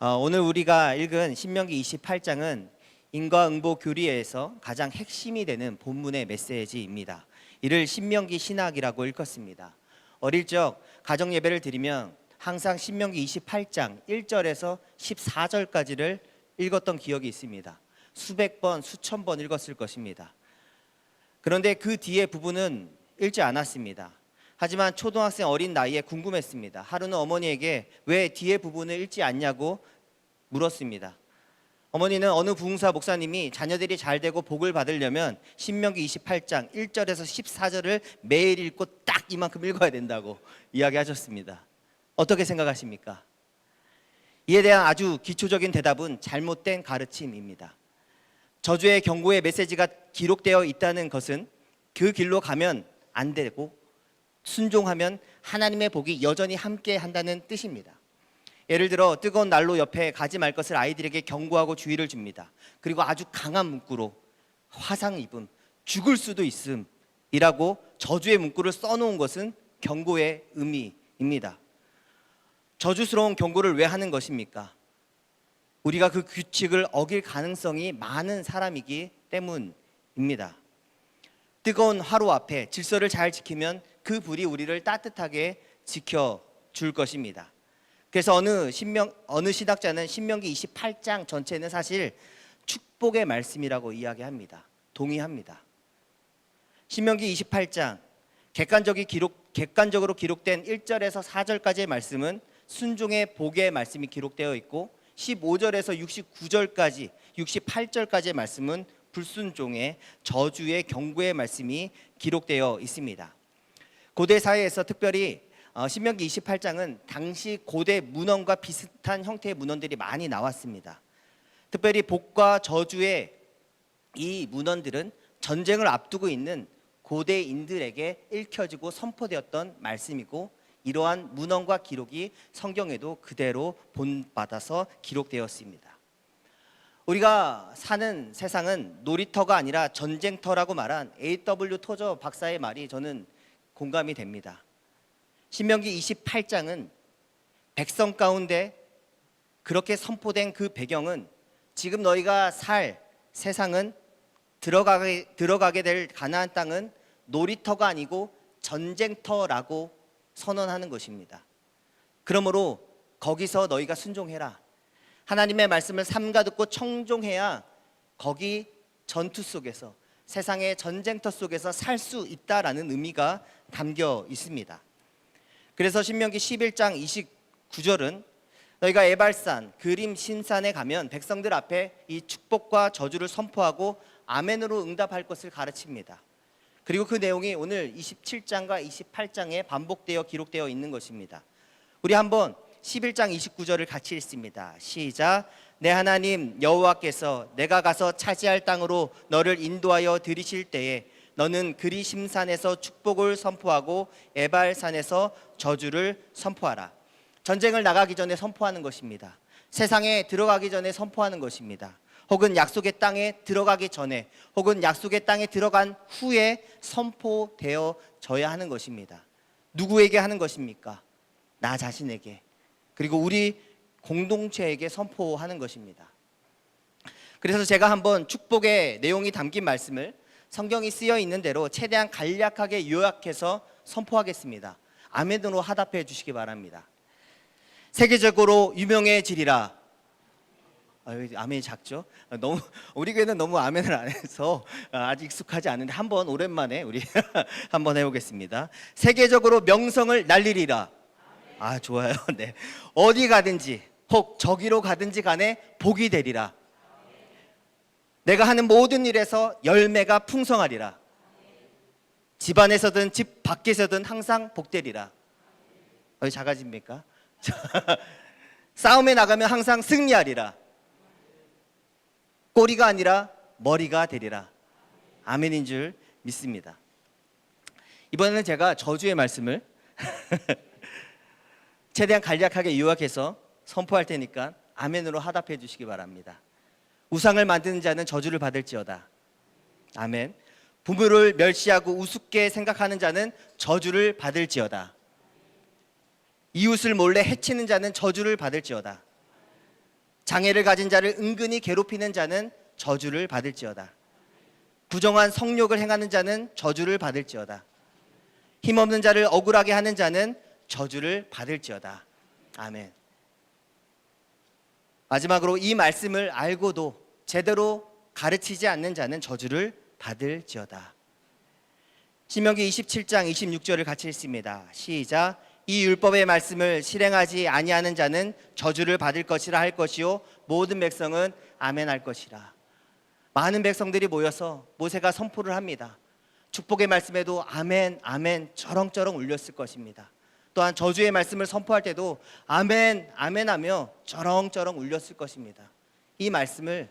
어, 오늘 우리가 읽은 신명기 28장은 인과응보 교리에서 가장 핵심이 되는 본문의 메시지입니다. 이를 신명기 신학이라고 읽었습니다. 어릴 적 가정 예배를 드리면 항상 신명기 28장 1절에서 14절까지를 읽었던 기억이 있습니다. 수백 번, 수천 번 읽었을 것입니다. 그런데 그 뒤에 부분은 읽지 않았습니다. 하지만 초등학생 어린 나이에 궁금했습니다. 하루는 어머니에게 왜 뒤에 부분을 읽지 않냐고 물었습니다. 어머니는 어느 부흥사 목사님이 자녀들이 잘 되고 복을 받으려면 신명기 28장 1절에서 14절을 매일 읽고 딱 이만큼 읽어야 된다고 이야기하셨습니다. 어떻게 생각하십니까? 이에 대한 아주 기초적인 대답은 잘못된 가르침입니다. 저주의 경고의 메시지가 기록되어 있다는 것은 그 길로 가면 안 되고 순종하면 하나님의 복이 여전히 함께 한다는 뜻입니다. 예를 들어 뜨거운 난로 옆에 가지 말 것을 아이들에게 경고하고 주의를 줍니다. 그리고 아주 강한 문구로 화상 입음, 죽을 수도 있음이라고 저주의 문구를 써놓은 것은 경고의 의미입니다. 저주스러운 경고를 왜 하는 것입니까? 우리가 그 규칙을 어길 가능성이 많은 사람이기 때문입니다. 뜨거운 화로 앞에 질서를 잘 지키면 그 불이 우리를 따뜻하게 지켜 줄 것입니다. 그래서 어느 신명 어느 신학자는 신명기 28장 전체는 사실 축복의 말씀이라고 이야기합니다. 동의합니다. 신명기 28장 객관적이 기록 객관적으로 기록된 1절에서 4절까지의 말씀은 순종의 복의 말씀이 기록되어 있고 15절에서 69절까지 68절까지의 말씀은 불순종의 저주의 경고의 말씀이 기록되어 있습니다. 고대 사회에서 특별히 어, 신명기 28장은 당시 고대 문헌과 비슷한 형태의 문헌들이 많이 나왔습니다. 특별히 복과 저주의 이 문헌들은 전쟁을 앞두고 있는 고대인들에게 읽혀지고 선포되었던 말씀이고 이러한 문헌과 기록이 성경에도 그대로 본받아서 기록되었습니다. 우리가 사는 세상은 놀이터가 아니라 전쟁터라고 말한 A.W. 토저 박사의 말이 저는 공감이 됩니다. 신명기 28장은 백성 가운데 그렇게 선포된 그 배경은 지금 너희가 살 세상은 들어가게 들어가게 될 가나안 땅은 놀이터가 아니고 전쟁터라고 선언하는 것입니다. 그러므로 거기서 너희가 순종해라. 하나님의 말씀을 삼가 듣고 청종해야 거기 전투 속에서 세상의 전쟁터 속에서 살 수 있다라는 의미가 담겨 있습니다. 그래서 신명기 11장 29절은 너희가 에발산 그림 신산에 가면 백성들 앞에 이 축복과 저주를 선포하고 아멘으로 응답할 것을 가르칩니다. 그리고 그 내용이 오늘 27장과 28장에 반복되어 기록되어 있는 것입니다. 우리 한번 11장 29절을 같이 읽습니다. 시작. 내 하나님 여호와께서 내가 가서 차지할 땅으로 너를 인도하여 들이실 때에 너는 그리심산에서 축복을 선포하고 에발산에서 저주를 선포하라. 전쟁을 나가기 전에 선포하는 것입니다. 세상에 들어가기 전에 선포하는 것입니다. 혹은 약속의 땅에 들어가기 전에 혹은 약속의 땅에 들어간 후에 선포되어져야 하는 것입니다. 누구에게 하는 것입니까? 나 자신에게 그리고 우리 공동체에게 선포하는 것입니다. 그래서 제가 한번 축복의 내용이 담긴 말씀을 성경이 쓰여 있는 대로 최대한 간략하게 요약해서 선포하겠습니다. 아멘으로 하답해 주시기 바랍니다. 세계적으로 유명해지리라. 아, 아멘이 작죠? 아, 너무 우리 교회는 너무 아멘을 안 해서 아직 익숙하지 않은데 한번 오랜만에 우리 한번 해보겠습니다. 세계적으로 명성을 날리리라. 아 좋아요. 네 어디 가든지 혹 저기로 가든지 간에 복이 되리라. 내가 하는 모든 일에서 열매가 풍성하리라. 집 안에서든 집 밖에서든 항상 복되리라. 어디 작아집니까? 싸움에 나가면 항상 승리하리라. 꼬리가 아니라 머리가 되리라. 아멘인 줄 믿습니다. 이번에는 제가 저주의 말씀을 최대한 간략하게 요약해서 선포할 테니까 아멘으로 하답해 주시기 바랍니다. 우상을 만드는 자는 저주를 받을지어다. 아멘. 부모를 멸시하고 우습게 생각하는 자는 저주를 받을지어다. 이웃을 몰래 해치는 자는 저주를 받을지어다. 장애를 가진 자를 은근히 괴롭히는 자는 저주를 받을지어다. 부정한 성욕을 행하는 자는 저주를 받을지어다. 힘없는 자를 억울하게 하는 자는 저주를 받을지어다. 아멘. 마지막으로 이 말씀을 알고도 제대로 가르치지 않는 자는 저주를 받을지어다. 신명기 27장 26절을 같이 읽습니다. 시작. 이 율법의 말씀을 실행하지 아니하는 자는 저주를 받을 것이라 할 것이요 모든 백성은 아멘 할 것이라. 많은 백성들이 모여서 모세가 선포를 합니다. 축복의 말씀에도 아멘 아멘 저렁저렁 울렸을 것입니다. 또한 저주의 말씀을 선포할 때도 아멘 아멘 하며 저렁저렁 울렸을 것입니다. 이 말씀을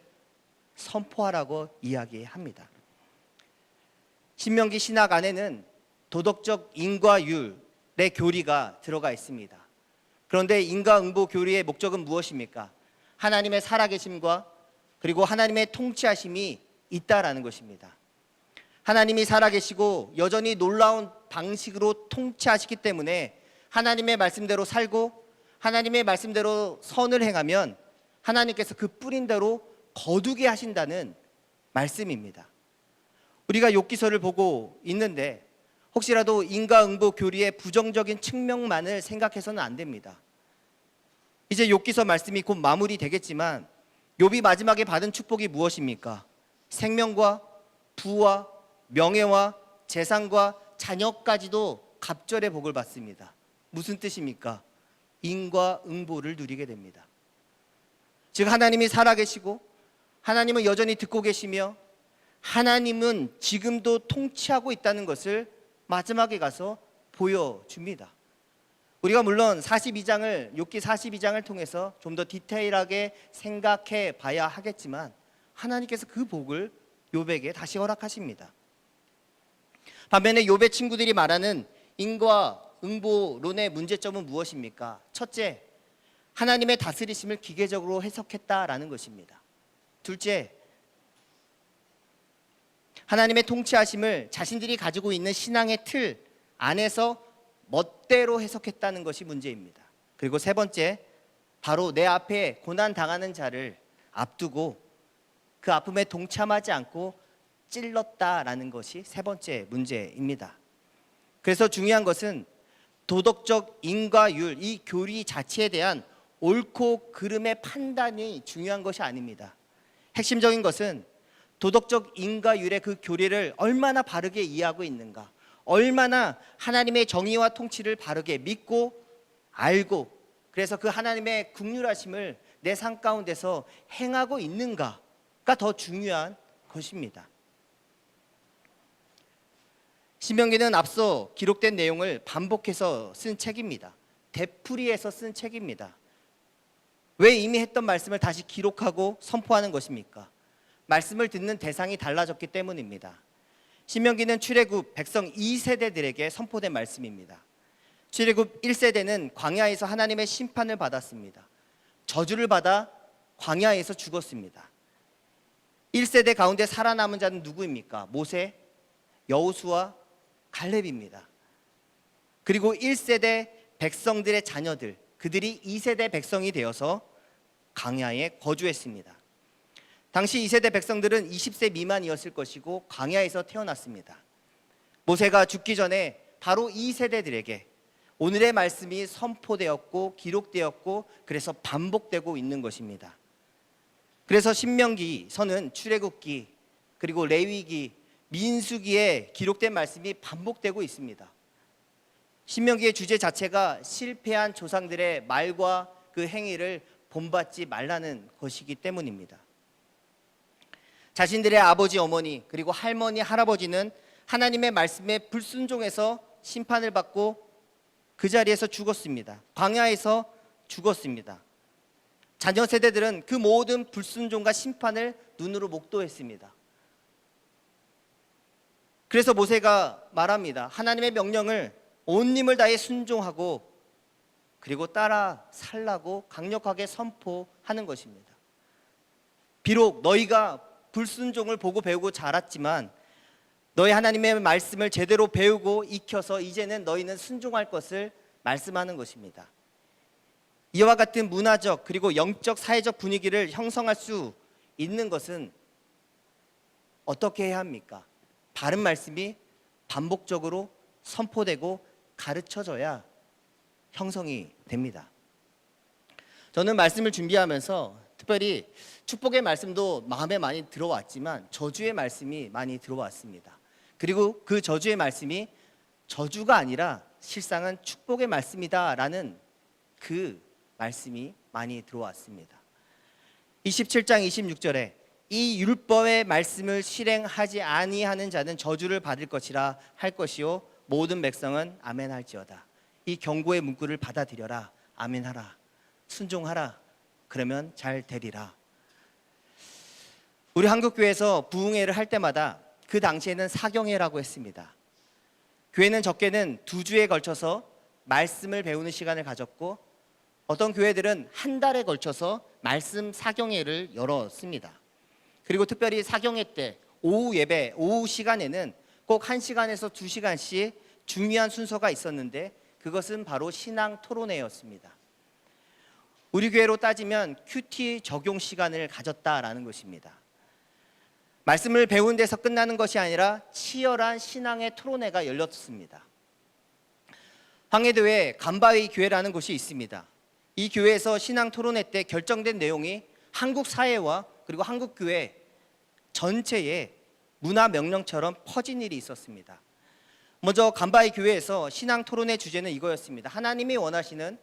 선포하라고 이야기합니다. 신명기 신학 안에는 도덕적 인과율의 교리가 들어가 있습니다. 그런데 인과응보 교리의 목적은 무엇입니까? 하나님의 살아계심과 그리고 하나님의 통치하심이 있다라는 것입니다. 하나님이 살아계시고 여전히 놀라운 방식으로 통치하시기 때문에 하나님의 말씀대로 살고 하나님의 말씀대로 선을 행하면 하나님께서 그 뿌린 대로 거두게 하신다는 말씀입니다. 우리가 욥기서를 보고 있는데 혹시라도 인과응보 교리의 부정적인 측면만을 생각해서는 안 됩니다. 이제 욥기서 말씀이 곧 마무리 되겠지만 욥이 마지막에 받은 축복이 무엇입니까? 생명과 부와 명예와 재산과 자녀까지도 갑절의 복을 받습니다. 무슨 뜻입니까? 인과 응보를 누리게 됩니다. 즉 하나님이 살아계시고 하나님은 여전히 듣고 계시며 하나님은 지금도 통치하고 있다는 것을 마지막에 가서 보여줍니다. 우리가 물론 42장을 욥기 42장을 통해서 좀 더 디테일하게 생각해 봐야 하겠지만 하나님께서 그 복을 욥에게 다시 허락하십니다. 반면에 욥의 친구들이 말하는 인과 응보론의 문제점은 무엇입니까? 첫째, 하나님의 다스리심을 기계적으로 해석했다라는 것입니다. 둘째, 하나님의 통치하심을 자신들이 가지고 있는 신앙의 틀 안에서 멋대로 해석했다는 것이 문제입니다. 그리고 세 번째, 바로 내 앞에 고난 당하는 자를 앞두고 그 아픔에 동참하지 않고 찔렀다라는 것이 세 번째 문제입니다. 그래서 중요한 것은 도덕적 인과율 이 교리 자체에 대한 옳고 그름의 판단이 중요한 것이 아닙니다. 핵심적인 것은 도덕적 인과율의 그 교리를 얼마나 바르게 이해하고 있는가, 얼마나 하나님의 정의와 통치를 바르게 믿고 알고 그래서 그 하나님의 국률하심을 내 삶 가운데서 행하고 있는가가 더 중요한 것입니다. 신명기는 앞서 기록된 내용을 반복해서 쓴 책입니다. 되풀이해서 쓴 책입니다. 왜 이미 했던 말씀을 다시 기록하고 선포하는 것입니까? 말씀을 듣는 대상이 달라졌기 때문입니다. 신명기는 출애굽 백성 2세대들에게 선포된 말씀입니다. 출애굽 1세대는 광야에서 하나님의 심판을 받았습니다. 저주를 받아 광야에서 죽었습니다. 1세대 가운데 살아남은 자는 누구입니까? 모세, 여호수아, 갈렙입니다. 그리고 1세대 백성들의 자녀들, 그들이 2세대 백성이 되어서 광야에 거주했습니다. 당시 2세대 백성들은 20세 미만이었을 것이고 광야에서 태어났습니다. 모세가 죽기 전에 바로 이 세대들에게 오늘의 말씀이 선포되었고 기록되었고 그래서 반복되고 있는 것입니다. 그래서 신명기 서는 출애굽기 그리고 레위기 민수기에 기록된 말씀이 반복되고 있습니다. 신명기의 주제 자체가 실패한 조상들의 말과 그 행위를 본받지 말라는 것이기 때문입니다. 자신들의 아버지, 어머니, 그리고 할머니, 할아버지는 하나님의 말씀에 불순종해서 심판을 받고 그 자리에서 죽었습니다. 광야에서 죽었습니다. 자녀 세대들은 그 모든 불순종과 심판을 눈으로 목도했습니다. 그래서 모세가 말합니다. 하나님의 명령을 온 힘을 다해 순종하고 그리고 따라 살라고 강력하게 선포하는 것입니다. 비록 너희가 불순종을 보고 배우고 자랐지만 너희 하나님의 말씀을 제대로 배우고 익혀서 이제는 너희는 순종할 것을 말씀하는 것입니다. 이와 같은 문화적 그리고 영적 사회적 분위기를 형성할 수 있는 것은 어떻게 해야 합니까? 바른 말씀이 반복적으로 선포되고 가르쳐져야 형성이 됩니다. 저는 말씀을 준비하면서 특별히 축복의 말씀도 마음에 많이 들어왔지만 저주의 말씀이 많이 들어왔습니다. 그리고 그 저주의 말씀이 저주가 아니라 실상은 축복의 말씀이다라는 그 말씀이 많이 들어왔습니다. 27장 26절에 이 율법의 말씀을 실행하지 아니하는 자는 저주를 받을 것이라 할 것이요 모든 백성은 아멘할지어다. 이 경고의 문구를 받아들여라. 아멘하라. 순종하라. 그러면 잘 되리라. 우리 한국 교회에서 부흥회를 할 때마다 그 당시에는 사경회라고 했습니다. 교회는 적게는 두 주에 걸쳐서 말씀을 배우는 시간을 가졌고 어떤 교회들은 한 달에 걸쳐서 말씀 사경회를 열었습니다. 그리고 특별히 사경회 때 오후 예배, 오후 시간에는 꼭 1시간에서 2시간씩 중요한 순서가 있었는데 그것은 바로 신앙 토론회였습니다. 우리 교회로 따지면 큐티 적용 시간을 가졌다라는 것입니다. 말씀을 배운 데서 끝나는 것이 아니라 치열한 신앙의 토론회가 열렸습니다. 황해도에 간바위 교회라는 곳이 있습니다. 이 교회에서 신앙 토론회 때 결정된 내용이 한국 사회와 그리고 한국 교회 전체에 문화 명령처럼 퍼진 일이 있었습니다. 먼저 간바이 교회에서 신앙 토론의 주제는 이거였습니다. 하나님이 원하시는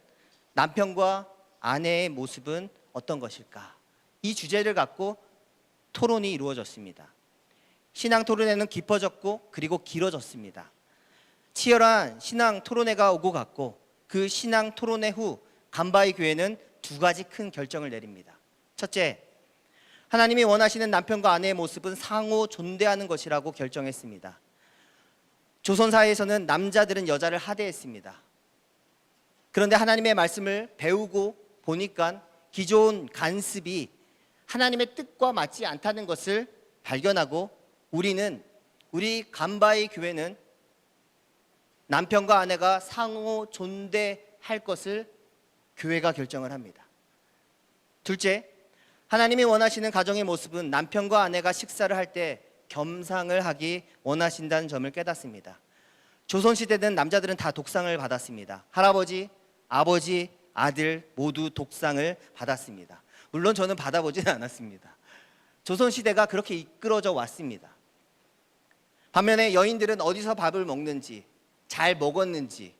남편과 아내의 모습은 어떤 것일까? 이 주제를 갖고 토론이 이루어졌습니다. 신앙 토론회는 깊어졌고 그리고 길어졌습니다. 치열한 신앙 토론회가 오고 갔고 그 신앙 토론회 후 간바이 교회는 두 가지 큰 결정을 내립니다. 첫째, 하나님이 원하시는 남편과 아내의 모습은 상호 존대하는 것이라고 결정했습니다. 조선 사회에서는 남자들은 여자를 하대했습니다. 그런데 하나님의 말씀을 배우고 보니까 기존 간습이 하나님의 뜻과 맞지 않다는 것을 발견하고 우리는 우리 간바의 교회는 남편과 아내가 상호 존대할 것을 교회가 결정을 합니다. 둘째, 하나님이 원하시는 가정의 모습은 남편과 아내가 식사를 할 때 겸상을 하기 원하신다는 점을 깨닫습니다. 조선시대는 남자들은 다 독상을 받았습니다. 할아버지, 아버지, 아들 모두 독상을 받았습니다. 물론 저는 받아보지는 않았습니다. 조선시대가 그렇게 이끌어져 왔습니다. 반면에 여인들은 어디서 밥을 먹는지, 잘 먹었는지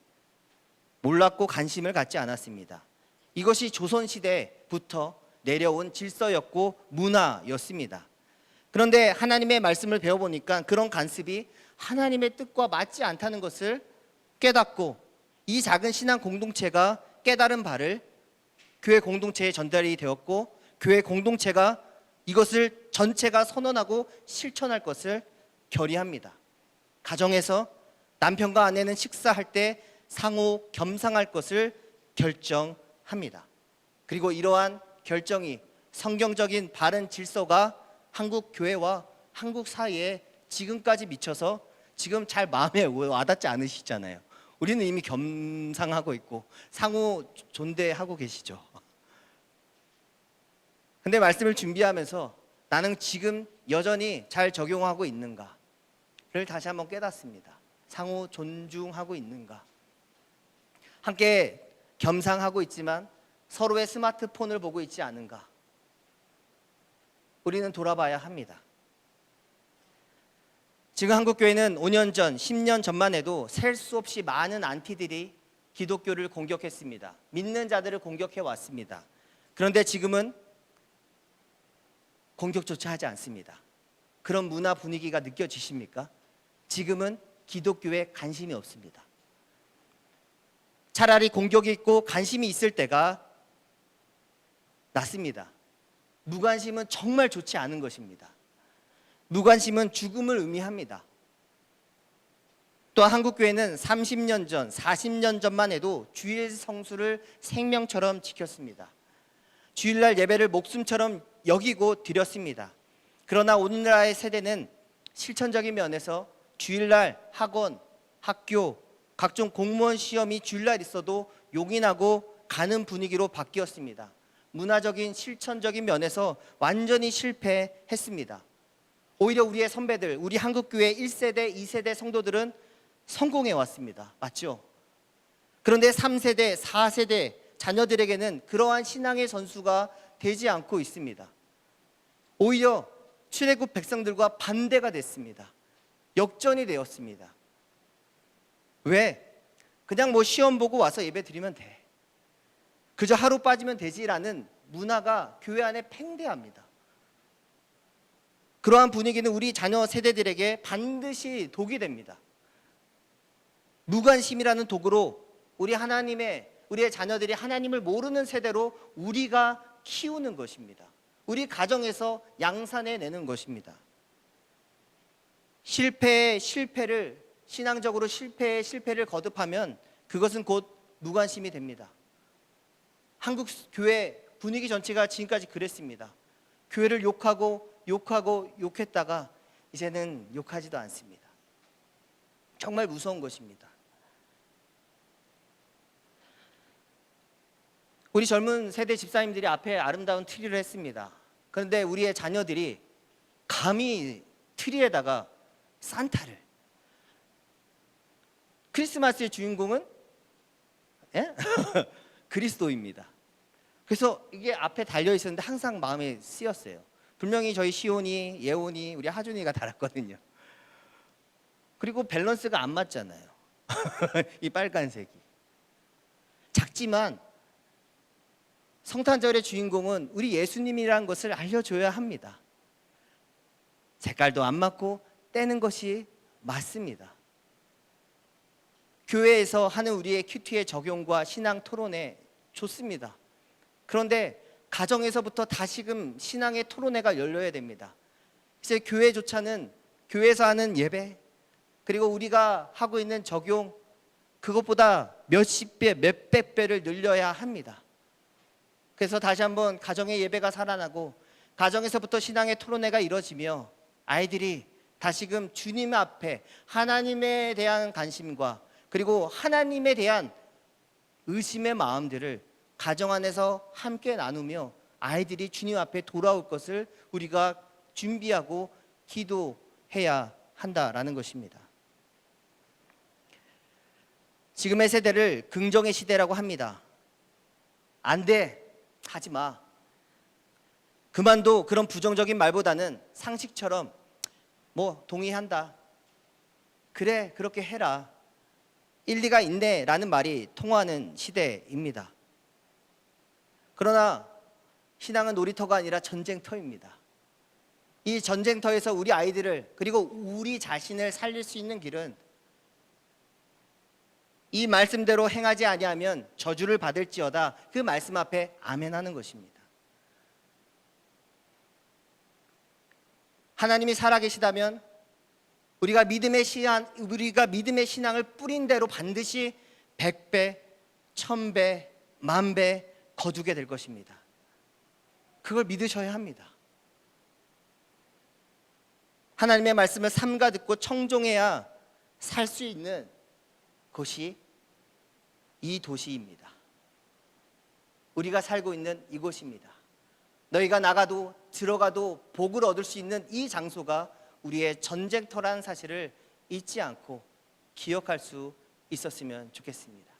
몰랐고 관심을 갖지 않았습니다. 이것이 조선시대부터 내려온 질서였고 문화였습니다. 그런데 하나님의 말씀을 배워보니까 그런 간습이 하나님의 뜻과 맞지 않다는 것을 깨닫고 이 작은 신앙 공동체가 깨달은 바를 교회 공동체에 전달이 되었고 교회 공동체가 이것을 전체가 선언하고 실천할 것을 결의합니다. 가정에서 남편과 아내는 식사할 때 상호 겸상할 것을 결정합니다. 그리고 이러한 결정이 성경적인 바른 질서가 한국 교회와 한국 사회에 지금까지 미쳐서 지금 잘 마음에 와닿지 않으시잖아요. 우리는 이미 겸상하고 있고 상호 존대하고 계시죠. 근데 말씀을 준비하면서 나는 지금 여전히 잘 적용하고 있는가를 다시 한번 깨닫습니다. 상호 존중하고 있는가? 함께 겸상하고 있지만 서로의 스마트폰을 보고 있지 않은가? 우리는 돌아봐야 합니다. 지금 한국 교회는 5년 전, 10년 전만 해도 셀 수 없이 많은 안티들이 기독교를 공격했습니다. 믿는 자들을 공격해 왔습니다. 그런데 지금은 공격조차 하지 않습니다. 그런 문화 분위기가 느껴지십니까? 지금은 기독교에 관심이 없습니다. 차라리 공격이 있고 관심이 있을 때가 낫습니다. 무관심은 정말 좋지 않은 것입니다. 무관심은 죽음을 의미합니다. 또한 한국교회는 30년 전, 40년 전만 해도 주일 성수를 생명처럼 지켰습니다. 주일날 예배를 목숨처럼 여기고 드렸습니다. 그러나 오늘날의 세대는 실천적인 면에서 주일날 학원, 학교, 각종 공무원 시험이 주일날 있어도 용인하고 가는 분위기로 바뀌었습니다. 문화적인 실천적인 면에서 완전히 실패했습니다. 오히려 우리의 선배들, 우리 한국교회 1세대, 2세대 성도들은 성공해 왔습니다. 맞죠? 그런데 3세대, 4세대 자녀들에게는 그러한 신앙의 전수가 되지 않고 있습니다. 오히려 출애굽 백성들과 반대가 됐습니다. 역전이 되었습니다. 왜? 그냥 뭐 시험 보고 와서 예배 드리면 돼. 그저 하루 빠지면 되지라는 문화가 교회 안에 팽배합니다. 그러한 분위기는 우리 자녀 세대들에게 반드시 독이 됩니다. 무관심이라는 독으로 우리 하나님의 우리의 자녀들이 하나님을 모르는 세대로 우리가 키우는 것입니다. 우리 가정에서 양산해 내는 것입니다. 실패의 실패를 신앙적으로 실패의 실패를 거듭하면 그것은 곧 무관심이 됩니다. 한국 교회 분위기 전체가 지금까지 그랬습니다. 교회를 욕하고 욕하고 욕했다가 이제는 욕하지도 않습니다. 정말 무서운 것입니다. 우리 젊은 세대 집사님들이 앞에 아름다운 트리를 했습니다. 그런데 우리의 자녀들이 감히 트리에다가 산타를 크리스마스의 주인공은 예? 그리스도입니다. 그래서 이게 앞에 달려 있었는데 항상 마음에 쓰였어요. 분명히 저희 시온이, 예온이, 우리 하준이가 달았거든요. 그리고 밸런스가 안 맞잖아요. 이 빨간색이. 작지만 성탄절의 주인공은 우리 예수님이라는 것을 알려줘야 합니다. 색깔도 안 맞고 떼는 것이 맞습니다. 교회에서 하는 우리의 큐티의 적용과 신앙 토론회 좋습니다. 그런데 가정에서부터 다시금 신앙의 토론회가 열려야 됩니다. 이제 교회조차는 교회에서 하는 예배 그리고 우리가 하고 있는 적용 그것보다 몇십 배, 몇백 배를 늘려야 합니다. 그래서 다시 한번 가정의 예배가 살아나고 가정에서부터 신앙의 토론회가 이루어지며 아이들이 다시금 주님 앞에 하나님에 대한 관심과 그리고 하나님에 대한 의심의 마음들을 가정 안에서 함께 나누며 아이들이 주님 앞에 돌아올 것을 우리가 준비하고 기도해야 한다라는 것입니다. 지금의 세대를 긍정의 시대라고 합니다. 안 돼. 하지 마. 그만도 그런 부정적인 말보다는 상식처럼 뭐 동의한다. 그래, 그렇게 해라. 일리가 있네 라는 말이 통하는 시대입니다. 그러나 신앙은 놀이터가 아니라 전쟁터입니다. 이 전쟁터에서 우리 아이들을 그리고 우리 자신을 살릴 수 있는 길은 이 말씀대로 행하지 아니하면 저주를 받을지어다 그 말씀 앞에 아멘하는 것입니다. 하나님이 살아계시다면 우리가 믿음의 신앙 우리가 믿음의 신앙을 뿌린 대로 반드시 백배, 천배, 만배 거두게 될 것입니다. 그걸 믿으셔야 합니다. 하나님의 말씀을 삼가 듣고 청종해야 살 수 있는 곳이 이 도시입니다. 우리가 살고 있는 이곳입니다. 너희가 나가도 들어가도 복을 얻을 수 있는 이 장소가 우리의 전쟁터라는 사실을 잊지 않고 기억할 수 있었으면 좋겠습니다.